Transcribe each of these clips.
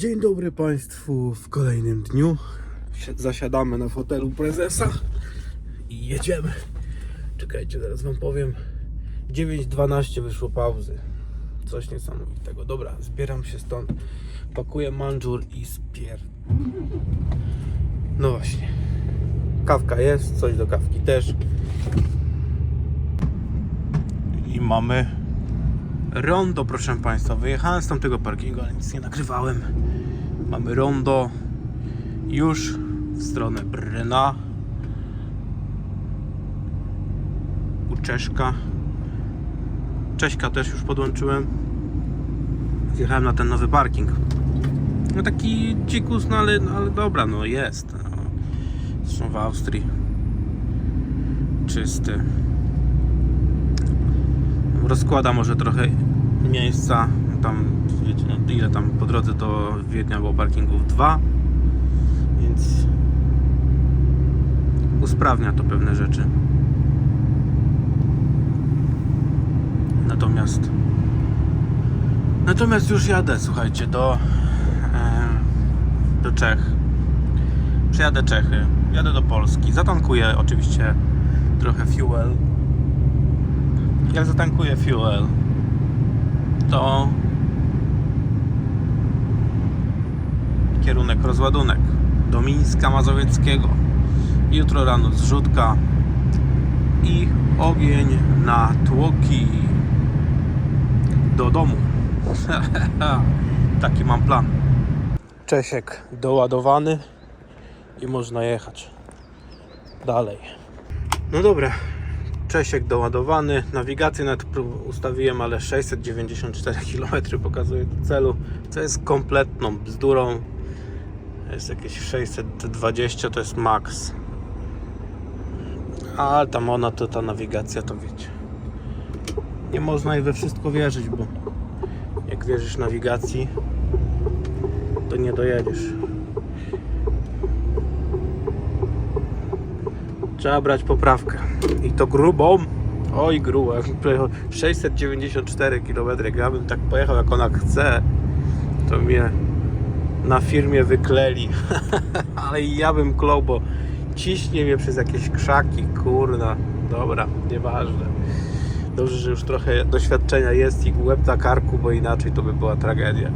Dzień dobry Państwu w kolejnym dniu. Si- Zasiadamy na fotelu prezesa i jedziemy. Czekajcie, zaraz Wam powiem. 9.12 wyszło pauzy. Coś niesamowitego. Dobra, zbieram się stąd. Pakuję mandżur i spier... No właśnie. Kawka jest, coś do kawki też. I mamy rondo, proszę Państwa. Wyjechałem z tamtego parkingu, ale nic nie nagrywałem. Mamy rondo już w stronę Bryna. U Czeszka. Cześka też już podłączyłem. Zjechałem na ten nowy parking. No taki dzikus, no ale, no ale dobra, no jest. No. Zresztą w Austrii. Czysty rozkłada może trochę miejsca. Tam, wiecie, no, ile tam po drodze do Wiednia było parkingów? Dwa. Więc usprawnia to pewne rzeczy. Natomiast Natomiast już jadę, słuchajcie, do do Czech. Przejadę Czechy, jadę do Polski, zatankuję oczywiście trochę fuel jak zatankuję fuel, to kierunek rozładunek do Mińska Mazowieckiego. Jutro rano zrzutka i ogień na tłoki do domu. Taki mam plan. Czesiek doładowany i można jechać dalej. No dobra, Czesiek doładowany. Nawigację nawet ustawiłem, ale 694 km pokazuje do celu, co jest kompletną bzdurą. Jest jakieś 620 to jest max. A tam ona to ta nawigacja to wiecie. Nie można jej we wszystko wierzyć, bo jak wierzysz nawigacji, to nie dojedziesz. Trzeba brać poprawkę. I to grubą. Oj, pojechał 694 km. Jakbym tak pojechał, jak ona chce, to mnie na firmie wykleli. Ale ja bym klął, bo ciśnie mnie przez jakieś krzaki. Kurna. Dobra, nieważne. Dobrze, że już trochę doświadczenia jest i łeb na karku, bo inaczej to by była tragedia.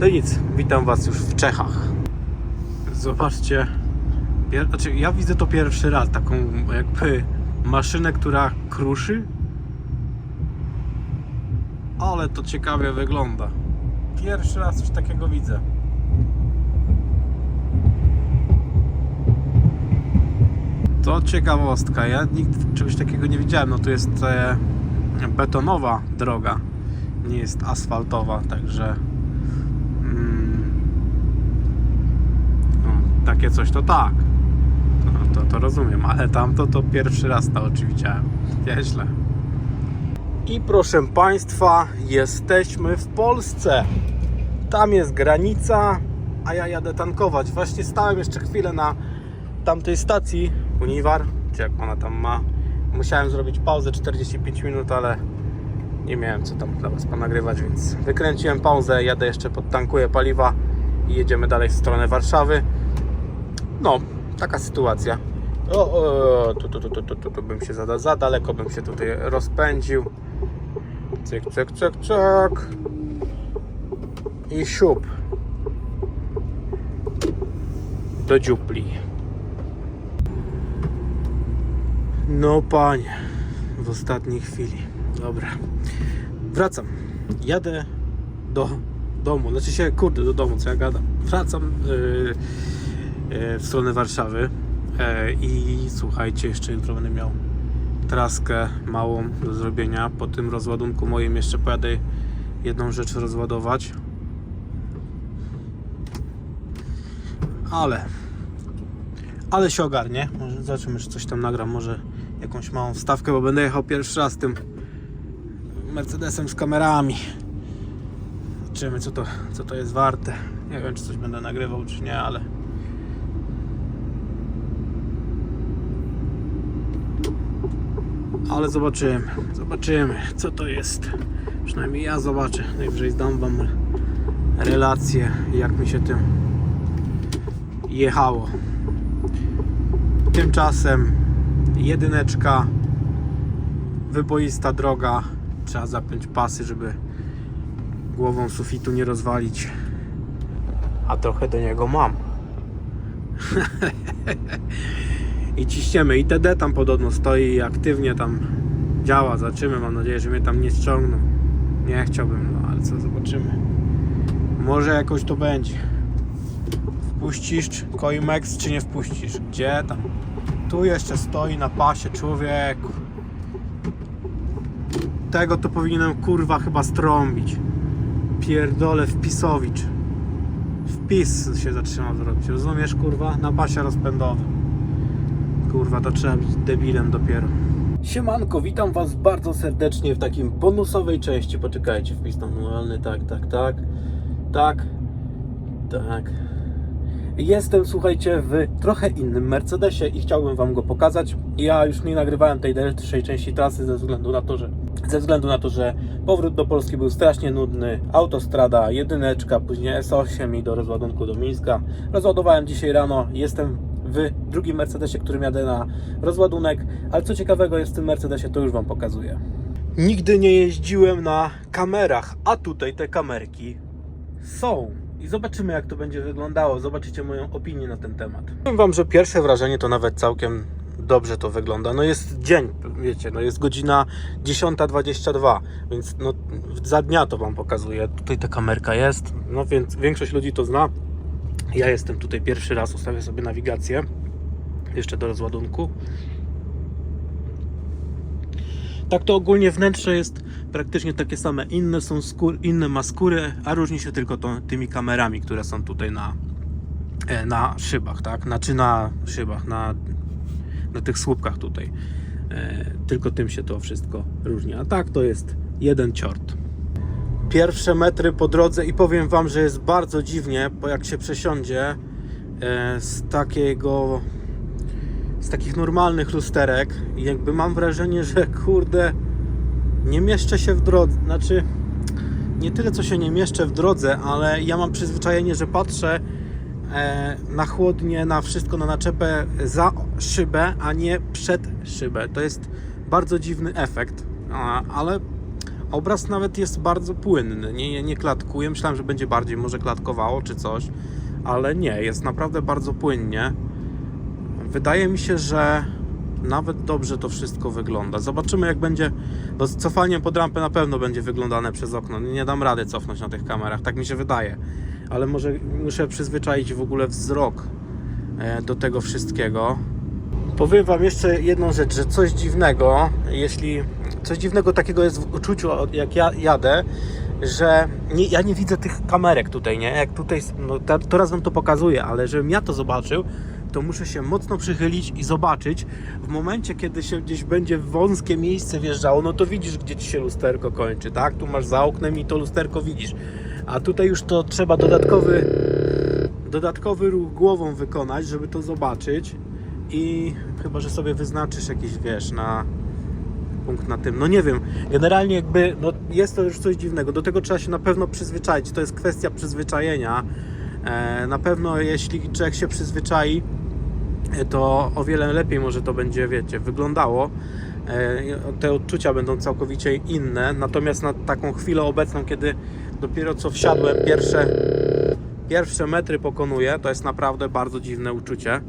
No nic, witam Was już w Czechach. Zobaczcie. Znaczy, ja widzę to pierwszy raz, taką jakby maszynę, która kruszy. Ale to ciekawie wygląda. Pierwszy raz coś takiego widzę. To ciekawostka. Ja nigdy czegoś takiego nie widziałem. No tu jest e, betonowa droga, nie jest asfaltowa, także. Mm, no, takie coś to tak. To, to, to rozumiem, ale tamto to pierwszy raz na oczy widziałem. Nieźle. I proszę Państwa, jesteśmy w Polsce. Tam jest granica, a ja jadę tankować. Właśnie stałem jeszcze chwilę na tamtej stacji Univar, czy jak ona tam ma. Musiałem zrobić pauzę 45 minut, ale nie miałem co tam dla Was ponagrywać, więc wykręciłem pauzę, jadę jeszcze podtankuję paliwa i jedziemy dalej w stronę Warszawy. No, taka sytuacja. O, o tu, tu, tu, tu, tu, tu, bym się za, za daleko bym się tutaj rozpędził. Cyk, cyk, cyk, cyk. I siup. Do dziupli. No panie, w ostatniej chwili. Dobra. Wracam. Jadę do domu. Znaczy się, kurde, do domu, co ja gadam. Wracam yy, yy, w stronę Warszawy. E, I słuchajcie, jeszcze jutro będę miał traskę małą do zrobienia. Po tym rozładunku moim jeszcze pojadę jedną rzecz rozładować. Ale ale się ogarnie. Może zobaczymy, czy coś tam nagram, może jakąś małą wstawkę, bo będę jechał pierwszy raz tym Mercedesem z kamerami. Zobaczymy, co to, co to jest warte. Nie wiem, czy coś będę nagrywał, czy nie, ale Ale zobaczymy, zobaczymy co to jest. Przynajmniej ja zobaczę. Najwyżej zdam wam relacje, jak mi się tym jechało. Tymczasem jedyneczka, wyboista droga, trzeba zapiąć pasy, żeby głową sufitu nie rozwalić. A trochę do niego mam. I ciśniemy. I TD tam podobno stoi i aktywnie tam działa. Zobaczymy. Mam nadzieję, że mnie tam nie ściągną. Nie chciałbym, no ale co, zobaczymy. Może jakoś to będzie. Wpuścisz Coimex, czy nie wpuścisz? Gdzie tam? Tu jeszcze stoi na pasie człowieku. Tego to powinienem kurwa chyba strąbić. Pierdolę wpisowicz. Wpis się zatrzymał zrobić. Rozumiesz kurwa? Na pasie rozpędowym. Kurwa, to trzeba być debilem dopiero. Siemanko, witam Was bardzo serdecznie w takim bonusowej części. Poczekajcie, wpis manualny, tak, tak, tak, tak, tak. Jestem, słuchajcie, w trochę innym Mercedesie i chciałbym Wam go pokazać. Ja już nie nagrywałem tej dalszej części trasy ze względu na to, że ze względu na to, że powrót do Polski był strasznie nudny. Autostrada, jedyneczka, później S8 i do rozładunku do Mińska. Rozładowałem dzisiaj rano, jestem w drugim Mercedesie, którym jadę na rozładunek, ale co ciekawego jest w tym Mercedesie, to już Wam pokazuję. Nigdy nie jeździłem na kamerach, a tutaj te kamerki są. I zobaczymy, jak to będzie wyglądało. Zobaczycie moją opinię na ten temat. Powiem Wam, że pierwsze wrażenie to nawet całkiem dobrze to wygląda. No jest dzień, wiecie, no jest godzina 10.22, więc no za dnia to Wam pokazuję. Tutaj ta kamerka jest, no więc większość ludzi to zna. Ja jestem tutaj pierwszy raz, ustawię sobie nawigację jeszcze do rozładunku. Tak to ogólnie wnętrze jest praktycznie takie same. Inne są skór, inne ma skóry, a różni się tylko to, tymi kamerami, które są tutaj na, e, na szybach, tak? Znaczy na szybach, na, na tych słupkach tutaj. E, tylko tym się to wszystko różni. A tak to jest jeden ciort. Pierwsze metry po drodze i powiem Wam, że jest bardzo dziwnie, bo jak się przesiądzie e, z takiego z takich normalnych lusterek i jakby mam wrażenie, że kurde nie mieszczę się w drodze, znaczy nie tyle co się nie mieszczę w drodze, ale ja mam przyzwyczajenie, że patrzę e, na chłodnie, na wszystko, na naczepę za szybę, a nie przed szybę. To jest bardzo dziwny efekt, ale obraz nawet jest bardzo płynny, nie, nie, nie klatkuje. Myślałem, że będzie bardziej może klatkowało czy coś, ale nie, jest naprawdę bardzo płynnie. Wydaje mi się, że nawet dobrze to wszystko wygląda. Zobaczymy jak będzie. No z cofaniem pod rampę na pewno będzie wyglądane przez okno. Nie dam rady cofnąć na tych kamerach, tak mi się wydaje. Ale może muszę przyzwyczaić w ogóle wzrok e, do tego wszystkiego. Powiem Wam jeszcze jedną rzecz, że coś dziwnego, jeśli coś dziwnego takiego jest w uczuciu, jak ja jadę, że nie, ja nie widzę tych kamerek tutaj, nie? Jak tutaj, no teraz Wam to pokazuję, ale żebym ja to zobaczył, to muszę się mocno przychylić i zobaczyć. W momencie, kiedy się gdzieś będzie w wąskie miejsce wjeżdżało, no to widzisz, gdzie Ci się lusterko kończy, tak? Tu masz za oknem i to lusterko widzisz. A tutaj już to trzeba dodatkowy, dodatkowy ruch głową wykonać, żeby to zobaczyć. I chyba, że sobie wyznaczysz jakiś, wiesz, na punkt na tym. No nie wiem, generalnie jakby no jest to już coś dziwnego. Do tego trzeba się na pewno przyzwyczaić. To jest kwestia przyzwyczajenia. E, na pewno jeśli człowiek się przyzwyczai, to o wiele lepiej może to będzie, wiecie, wyglądało. E, Te odczucia będą całkowicie inne. Natomiast na taką chwilę obecną, kiedy dopiero co wsiadłem, pierwsze, pierwsze metry pokonuję, to jest naprawdę bardzo dziwne uczucie.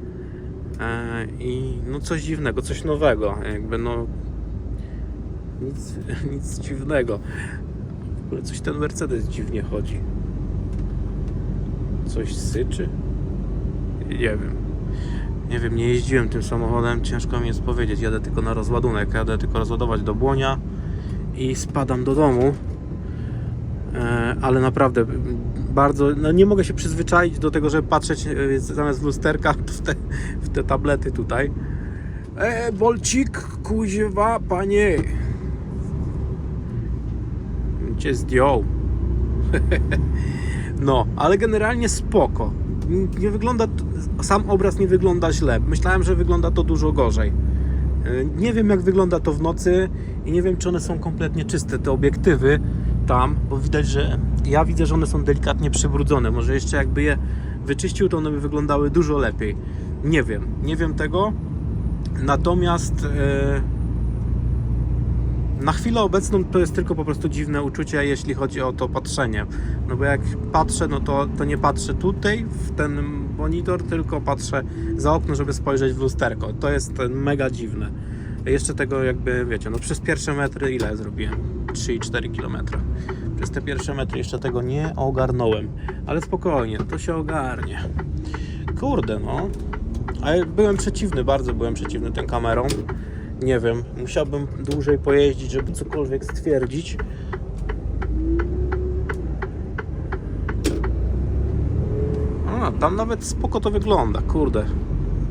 E, I no coś dziwnego, coś nowego. Jakby no nic, nic dziwnego. W ogóle coś ten Mercedes dziwnie chodzi. Coś syczy? Nie wiem. Nie wiem, nie jeździłem tym samochodem, ciężko mi jest powiedzieć. Jadę tylko na rozładunek, jadę tylko rozładować do Błonia i spadam do domu. E, ale naprawdę bardzo, no nie mogę się przyzwyczaić do tego, żeby patrzeć e, zamiast lusterka w te, w te tablety tutaj. E, Bolcik, kuźwa, panie. Cię zdjął. No, ale generalnie spoko. Nie wygląda, sam obraz nie wygląda źle. Myślałem, że wygląda to dużo gorzej. Yy, Nie wiem, jak wygląda to w nocy i nie wiem, czy one są kompletnie czyste, te obiektywy. tam, bo widać, że ja widzę, że one są delikatnie przybrudzone. Może jeszcze jakby je wyczyścił, to one by wyglądały dużo lepiej. Nie wiem, nie wiem tego. Natomiast e, na chwilę obecną to jest tylko po prostu dziwne uczucie, jeśli chodzi o to patrzenie. No bo jak patrzę, no to, to nie patrzę tutaj w ten monitor, tylko patrzę za okno, żeby spojrzeć w lusterko. To jest mega dziwne. Jeszcze tego jakby, wiecie, no przez pierwsze metry ile zrobiłem? 3,4 km. Przez te pierwsze metry jeszcze tego nie ogarnąłem. Ale spokojnie, to się ogarnie. Kurde, no. Ale byłem przeciwny, bardzo byłem przeciwny tym kamerą. Nie wiem, musiałbym dłużej pojeździć, żeby cokolwiek stwierdzić. A, tam nawet spoko to wygląda, kurde.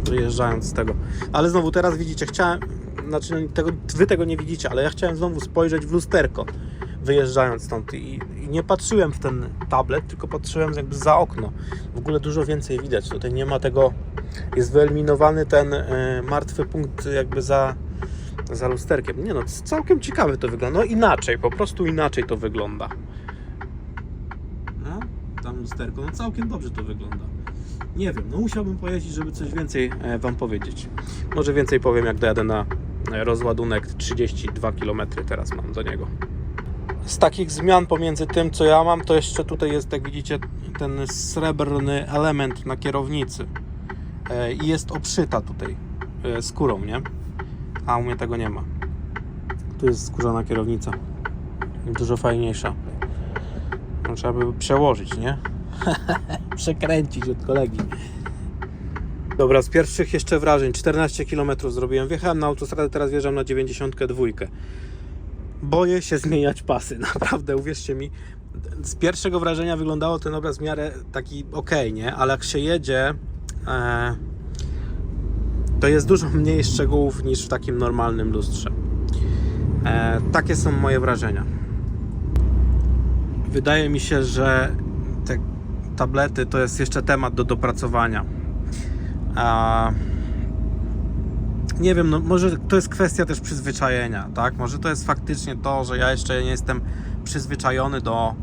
Wyjeżdżając z tego. Ale znowu teraz widzicie, chciałem. Znaczy, no, tego, wy tego nie widzicie, ale ja chciałem znowu spojrzeć w lusterko, wyjeżdżając stąd. I, I nie patrzyłem w ten tablet, tylko patrzyłem jakby za okno. W ogóle dużo więcej widać. Tutaj nie ma tego. Jest wyeliminowany ten e, martwy punkt, jakby za, za lusterkiem. Nie no, całkiem ciekawe to wygląda. No inaczej, po prostu inaczej to wygląda. No, tam lusterko, no całkiem dobrze to wygląda. Nie wiem, no musiałbym pojeździć, żeby coś więcej e, Wam powiedzieć. Może więcej powiem, jak dojadę na e, rozładunek 32 km teraz mam do niego. Z takich zmian pomiędzy tym, co ja mam, to jeszcze tutaj jest, jak widzicie, ten srebrny element na kierownicy. E, I jest obszyta tutaj skórą, nie? A u mnie tego nie ma. Tu jest skórzana kierownica. Dużo fajniejsza. No, trzeba by przełożyć, nie? Przekręcić od kolegi. Dobra, z pierwszych jeszcze wrażeń. 14 km zrobiłem. Wjechałem na autostradę, teraz wjeżdżam na 92. Boję się zmieniać pasy, naprawdę, uwierzcie mi. Z pierwszego wrażenia wyglądało ten obraz w miarę taki ok, nie? Ale jak się jedzie, e, to jest dużo mniej szczegółów niż w takim normalnym lustrze. E, takie są moje wrażenia. Wydaje mi się, że te tablety to jest jeszcze temat do dopracowania. Nie wiem, no może to jest kwestia też przyzwyczajenia, tak? Może to jest faktycznie to, że ja jeszcze nie jestem przyzwyczajony do,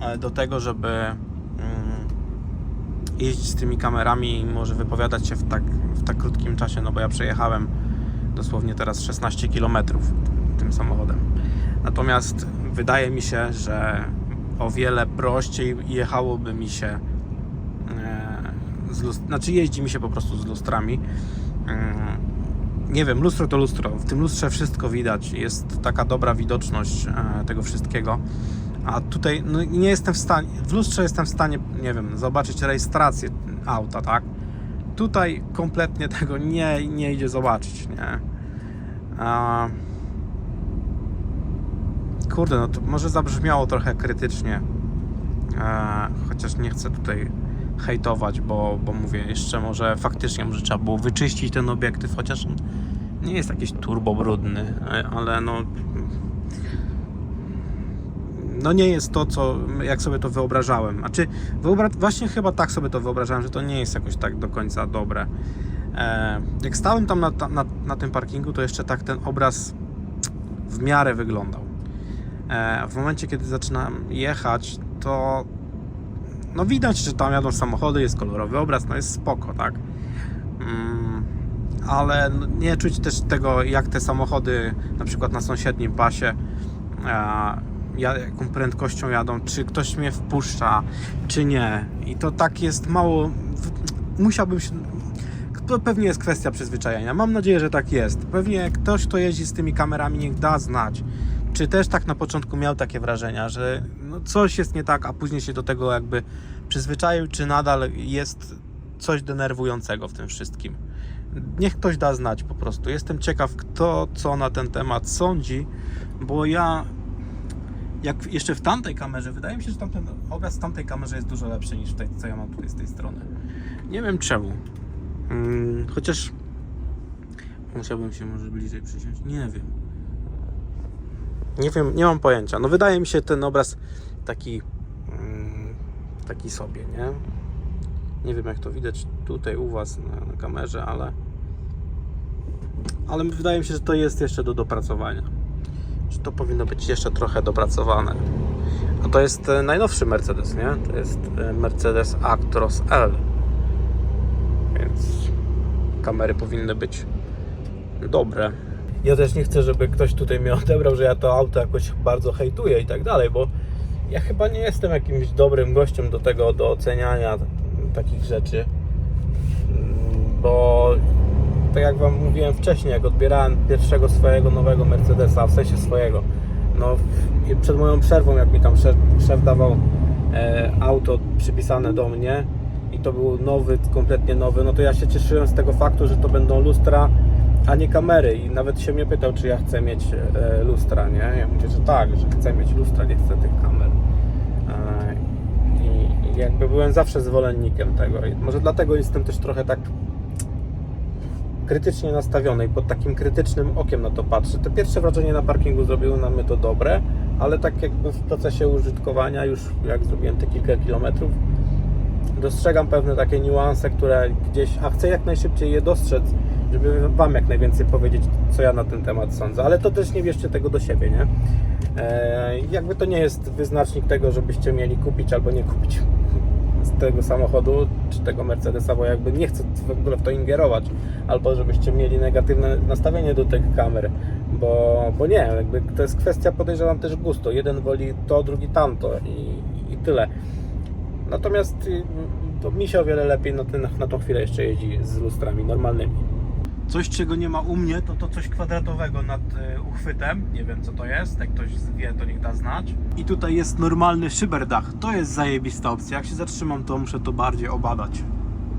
e, do tego, żeby jeździć z tymi kamerami i może wypowiadać się w tak, w tak krótkim czasie, no bo ja przejechałem dosłownie teraz 16 km tym samochodem. Natomiast wydaje mi się, że o wiele prościej jechałoby mi się e, z lust- znaczy jeździ mi się po prostu z lustrami. Mm, Nie wiem, lustro to lustro. W tym lustrze wszystko widać. Jest taka dobra widoczność e, tego wszystkiego. A tutaj no, nie jestem w stanie, w lustrze jestem w stanie, nie wiem, zobaczyć rejestrację auta, tak? Tutaj kompletnie tego nie, nie idzie zobaczyć, nie? A... Kurde, no to może zabrzmiało trochę krytycznie. E, chociaż nie chcę tutaj hejtować, bo, bo mówię, jeszcze może faktycznie może trzeba było wyczyścić ten obiektyw, chociaż nie jest jakiś turbo brudny, e, ale no no nie jest to, co jak sobie to wyobrażałem. Znaczy, wyobra- właśnie chyba tak sobie to wyobrażałem, że to nie jest jakoś tak do końca dobre. E, jak stałem tam na, na, na tym parkingu, to jeszcze tak ten obraz w miarę wyglądał. E, w momencie, kiedy zaczynam jechać, to no widać, że tam jadą samochody, jest kolorowy obraz, no jest spoko, tak? Mm, ale nie czuć też tego, jak te samochody na przykład na sąsiednim pasie e, jaką prędkością jadą, czy ktoś mnie wpuszcza, czy nie. I to tak jest mało. Musiałbym się. To pewnie jest kwestia przyzwyczajenia. Mam nadzieję, że tak jest. Pewnie ktoś, kto jeździ z tymi kamerami, niech da znać. Czy też tak na początku miał takie wrażenia, że no coś jest nie tak, a później się do tego jakby przyzwyczaił, czy nadal jest coś denerwującego w tym wszystkim. Niech ktoś da znać po prostu. Jestem ciekaw, kto co na ten temat sądzi, bo ja jak jeszcze w tamtej kamerze, wydaje mi się, że tamten obraz w tamtej kamerze jest dużo lepszy niż tej, co ja mam tutaj z tej strony. Nie wiem czemu. Mm, chociaż musiałbym się może bliżej przysiąść. Nie wiem. Nie wiem, nie mam pojęcia. No wydaje mi się ten obraz taki mm, taki sobie, nie? Nie wiem jak to widać tutaj u Was na, na kamerze, ale ale wydaje mi się, że to jest jeszcze do dopracowania. Że to powinno być jeszcze trochę dopracowane. A to jest e, najnowszy Mercedes, nie? To jest e, Mercedes Actros L. Więc kamery powinny być dobre. Ja też nie chcę, żeby ktoś tutaj mnie odebrał, że ja to auto jakoś bardzo hejtuję i tak dalej, bo ja chyba nie jestem jakimś dobrym gościem do tego, do oceniania takich rzeczy. Bo tak jak Wam mówiłem wcześniej, jak odbierałem pierwszego swojego nowego Mercedesa, w sensie swojego, no przed moją przerwą, jak mi tam szef, szef dawał e, auto przypisane do mnie i to był nowy, kompletnie nowy, no to ja się cieszyłem z tego faktu, że to będą lustra, a nie kamery i nawet się mnie pytał, czy ja chcę mieć e, lustra, nie? Ja mówię, że tak, że chcę mieć lustra, nie chcę tych kamer. E, I, I jakby byłem zawsze zwolennikiem tego. I może dlatego jestem też trochę tak krytycznie nastawiony i pod takim krytycznym okiem na to patrzę. Te pierwsze wrażenie na parkingu zrobiło na mnie to dobre, ale tak jakby w procesie użytkowania, już jak zrobiłem te kilka kilometrów, dostrzegam pewne takie niuanse, które gdzieś, a chcę jak najszybciej je dostrzec, żeby Wam jak najwięcej powiedzieć, co ja na ten temat sądzę. Ale to też nie bierzcie tego do siebie, nie? E, jakby to nie jest wyznacznik tego, żebyście mieli kupić albo nie kupić z tego samochodu czy tego Mercedesa, bo jakby nie chcę w ogóle w to ingerować, albo żebyście mieli negatywne nastawienie do tych kamer, bo, bo nie, jakby to jest kwestia podejrzewam też gustu. Jeden woli to, drugi tamto i, i tyle. Natomiast y, to mi się o wiele lepiej na, ten, na tą chwilę jeszcze jeździ z lustrami normalnymi. Coś, czego nie ma u mnie, to to coś kwadratowego nad y, uchwytem. Nie wiem, co to jest. Jak ktoś wie, to niech da znać. I tutaj jest normalny szyberdach. To jest zajebista opcja. Jak się zatrzymam, to muszę to bardziej obadać.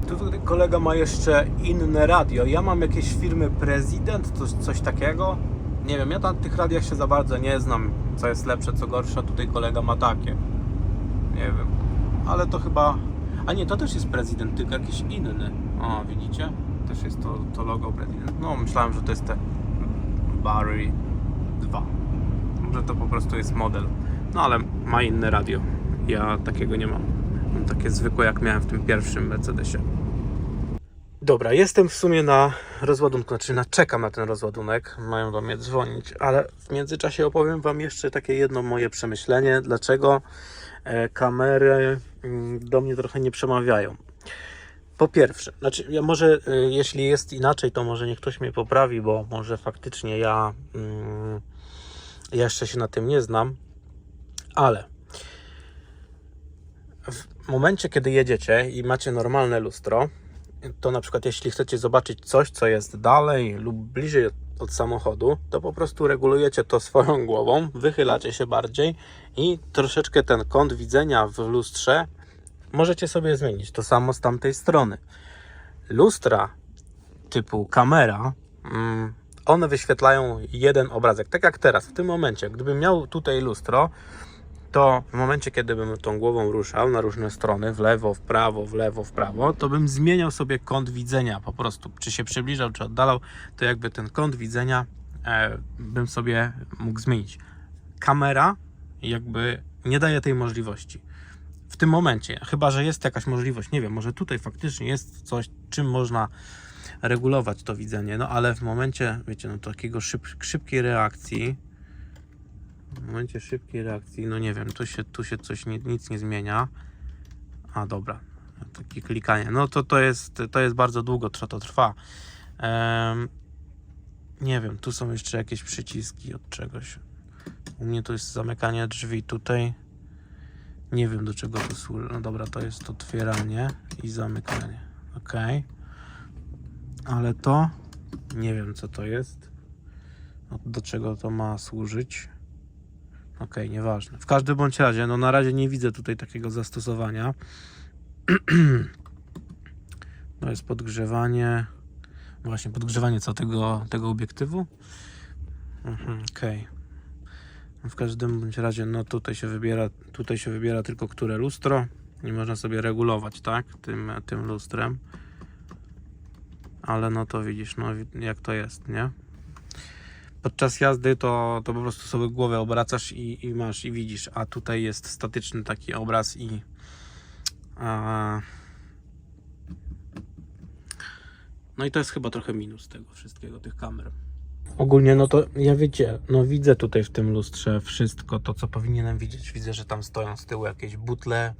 Tu tutaj kolega ma jeszcze inne radio. Ja mam jakieś firmy Prezydent, coś, coś takiego. Nie wiem, ja na tych radiach się za bardzo nie znam, co jest lepsze, co gorsze. Tutaj kolega ma takie. Nie wiem, ale to chyba... A nie, to też jest prezydent, tylko jakiś inny. O, widzicie? Też jest to, to logo prezydent. No, myślałem, że to jest te Barry 2. Może to po prostu jest model. No, ale ma inne radio. Ja takiego nie mam. Mam takie zwykłe, jak miałem w tym pierwszym Mercedesie. Dobra, jestem w sumie na rozładunku, znaczy na, czekam na ten rozładunek, mają do mnie dzwonić, ale w międzyczasie opowiem Wam jeszcze takie jedno moje przemyślenie, dlaczego e, kamery mm, do mnie trochę nie przemawiają. Po pierwsze, znaczy ja może e, jeśli jest inaczej, to może niech ktoś mnie poprawi, bo może faktycznie ja, mm, ja jeszcze się na tym nie znam, ale w momencie, kiedy jedziecie i macie normalne lustro, to na przykład jeśli chcecie zobaczyć coś, co jest dalej lub bliżej od samochodu, to po prostu regulujecie to swoją głową, wychylacie się bardziej i troszeczkę ten kąt widzenia w lustrze możecie sobie zmienić. To samo z tamtej strony. Lustra typu kamera, mm, one wyświetlają jeden obrazek. Tak jak teraz, w tym momencie, gdybym miał tutaj lustro, to w momencie, kiedy bym tą głową ruszał na różne strony, w lewo, w prawo, w lewo, w prawo, to bym zmieniał sobie kąt widzenia po prostu. Czy się przybliżał, czy oddalał, to jakby ten kąt widzenia e, bym sobie mógł zmienić. Kamera jakby nie daje tej możliwości. Tym momencie, chyba że jest jakaś możliwość, nie wiem, może tutaj faktycznie jest coś, czym można regulować to widzenie, no ale w momencie, wiecie, no takiego szyb, szybkiej reakcji, w momencie szybkiej reakcji, no nie wiem, tu się, tu się coś nie, nic nie zmienia. A dobra, takie klikanie. No to to jest, to jest bardzo długo, to trwa. Em, nie wiem, tu są jeszcze jakieś przyciski od czegoś. U mnie to jest zamykanie drzwi tutaj. Nie wiem do czego to służy. No dobra, to jest otwieranie i zamykanie. Ok. Ale to nie wiem co to jest. No, Do czego to ma służyć. Okej, nieważne. W każdym bądź razie, no na razie nie widzę tutaj takiego zastosowania. To jest podgrzewanie. Właśnie, podgrzewanie co tego, tego obiektywu? Mhm. No W każdym bądź razie, no tutaj się wybiera, tutaj się wybiera tylko które lustro. Nie można sobie regulować, tak? Tym, tym lustrem. Ale no to widzisz, no jak to jest, nie? podczas jazdy to, to po prostu sobie głowę obracasz i, i masz i widzisz, a tutaj jest statyczny taki obraz i a, no i to jest chyba trochę minus tego wszystkiego, tych kamer. Ogólnie, no to ja wiecie, no widzę tutaj w tym lustrze wszystko to, co powinienem widzieć. Widzę, że tam stoją z tyłu jakieś butle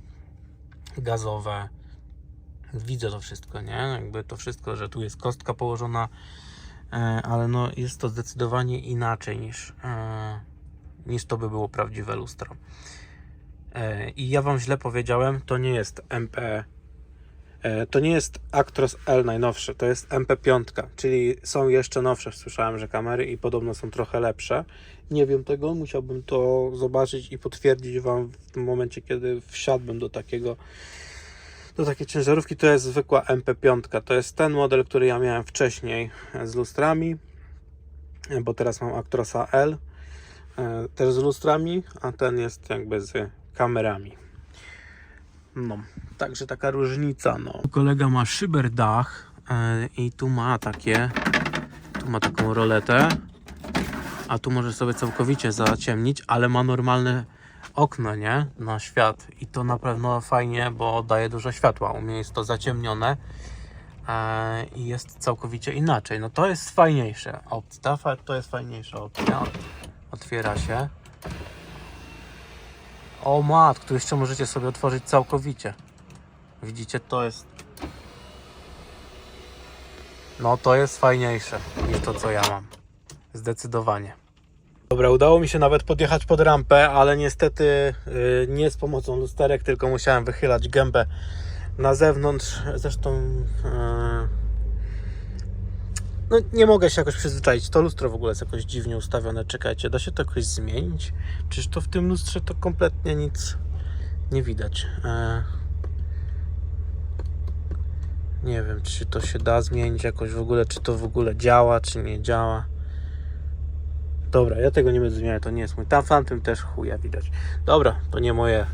gazowe. Widzę to wszystko, nie? Jakby to wszystko, że tu jest kostka położona, e, ale no jest to zdecydowanie inaczej niż, e, niż to by było prawdziwe lustro. E, I ja Wam źle powiedziałem, to nie jest MP To nie jest Actros L najnowszy, to jest MP5, czyli są jeszcze nowsze, słyszałem, że kamery i podobno są trochę lepsze. Nie wiem tego, musiałbym to zobaczyć i potwierdzić Wam w momencie, kiedy wsiadłbym do takiego do takiej ciężarówki. To jest zwykła MP5, to jest ten model, który ja miałem wcześniej z lustrami, e, bo teraz mam Actrosa L, e, też z lustrami, a ten jest jakby z kamerami. No, także taka różnica, no. Kolega ma szyberdach e, i tu ma takie, tu ma taką roletę, a tu może sobie całkowicie zaciemnić, ale ma normalne okno, nie? Na świat i to na pewno fajnie, bo daje dużo światła. U mnie jest to zaciemnione e, i jest całkowicie inaczej. No to jest fajniejsze opcja, to jest fajniejsza opcja. Otwiera się. O matku, jeszcze możecie sobie otworzyć całkowicie. Widzicie, to jest... No to jest fajniejsze niż to, co ja mam. Zdecydowanie. Dobra, udało mi się nawet podjechać pod rampę, ale niestety yy, nie z pomocą lusterek, tylko musiałem wychylać gębę na zewnątrz. Zresztą yy, no, nie mogę się jakoś przyzwyczaić. To lustro w ogóle jest jakoś dziwnie ustawione. Czekajcie, da się to jakoś zmienić? Czyż to w tym lustrze to kompletnie nic nie widać. E... Nie wiem, czy to się da zmienić jakoś w ogóle, czy to w ogóle działa, czy nie działa. Dobra, ja tego nie będę zmieniał, to nie jest mój. Tam w tamtym też chuja widać. Dobra, to nie moje.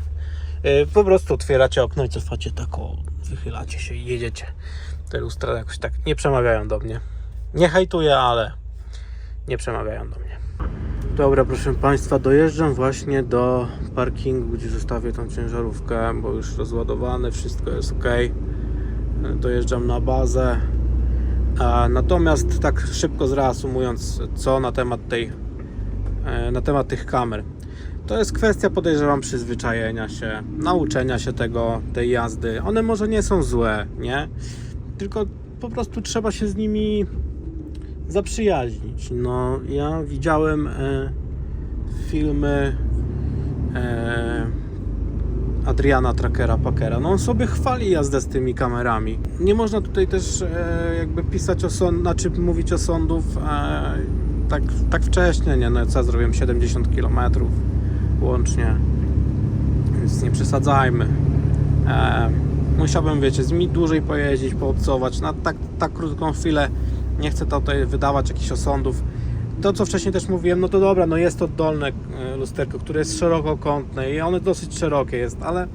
E, Po prostu otwieracie okno i cofacie tak o, wychylacie się i jedziecie. Te lustra jakoś tak nie przemawiają do mnie. Nie hejtuję, ale nie przemawiają do mnie. Dobra, proszę Państwa, dojeżdżam właśnie do parkingu, gdzie zostawię tą ciężarówkę, bo już rozładowane, wszystko jest ok. Dojeżdżam na bazę. Natomiast tak szybko zreasumując, co na temat tej, e, na temat tych kamer. To jest kwestia, podejrzewam, przyzwyczajenia się, nauczenia się tego, tej jazdy. One może nie są złe, nie? Tylko po prostu trzeba się z nimi zaprzyjaźnić. No, ja widziałem e, filmy e, Adriana Trackera Packera. No on sobie chwali jazdę z tymi kamerami. Nie można tutaj też e, jakby pisać o sąd, znaczy mówić o sądów e, tak, tak wcześnie, nie? No co ja zrobiłem 70 km łącznie. Więc nie przesadzajmy. E, musiałbym, wiecie, z nimi dłużej pojeździć, poobcować. Na tak, tak krótką chwilę nie chcę tutaj wydawać jakichś osądów. To, co wcześniej też mówiłem, no to dobra, no jest to dolne e, lusterko, które jest szerokokątne i one dosyć szerokie jest, ale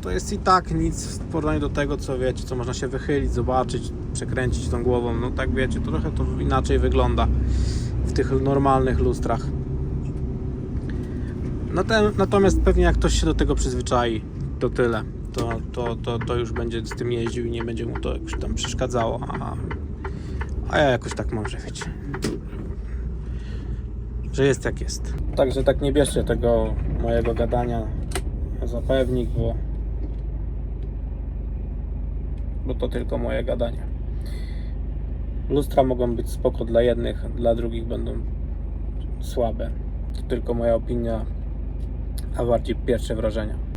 to jest i tak nic w porównaniu do tego, co wiecie, co można się wychylić, zobaczyć, przekręcić tą głową. No tak wiecie, trochę to inaczej wygląda w tych normalnych lustrach. Natem- Natomiast pewnie jak ktoś się do tego przyzwyczai, to tyle. To, to, to, to już będzie z tym jeździł i nie będzie mu to jakoś tam przeszkadzało. A, a ja jakoś tak mam, wiecie. Że jest jak jest. Także tak nie bierzcie tego mojego gadania za pewnik, bo, bo to tylko moje gadanie. Lustra mogą być spoko dla jednych, dla drugich będą słabe. To tylko moja opinia, a bardziej pierwsze wrażenia.